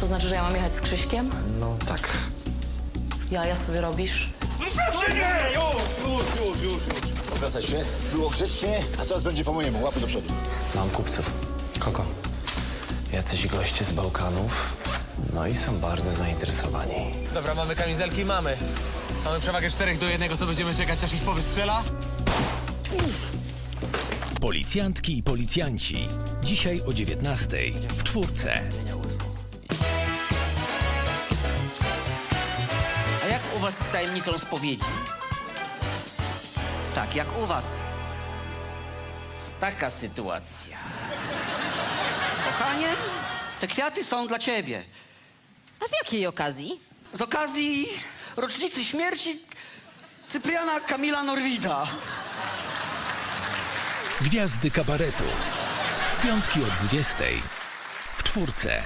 To znaczy, że ja mam jechać z Krzyśkiem? No tak. Jaja sobie robisz? No Zostawcie mnie! Już, już, już, już. Obracaj się. Było grzecznie, a teraz będzie po mojemu. Łapy do przodu. Mam kupców. Kogo? Jacyś goście z Bałkanów. No i są bardzo zainteresowani. Dobra, mamy kamizelki, mamy. Mamy przewagę czterech do jednego, co będziemy czekać, aż ich powystrzela? Policjantki i policjanci. Dzisiaj o 19 w czwórce. A jak u was z tajemnicą spowiedzi? Tak, jak u was. Taka sytuacja. Kochanie, te kwiaty są dla ciebie. A z jakiej okazji? Z okazji rocznicy śmierci Cypriana Kamila Norwida. Gwiazdy kabaretu. W piątki o 20 w czwórce.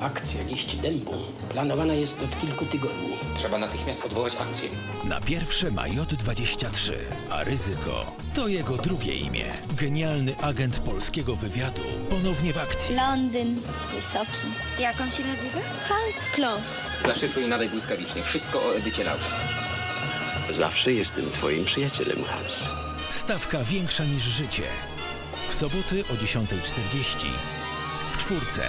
Akcja liści dębu planowana jest od kilku tygodni. Trzeba natychmiast odwołać akcję. Na pierwsze ma J23, a ryzyko to jego drugie imię. Genialny agent polskiego wywiadu ponownie w akcji. Londyn, wysoki. Jak on się nazywa? Hans Kloss. Zaszyfruj i nadaj błyskawicznie. Wszystko o Edycie Laurze. Zawsze jestem twoim przyjacielem, Hans. Stawka większa niż życie. W soboty o 10.40 w czwórce.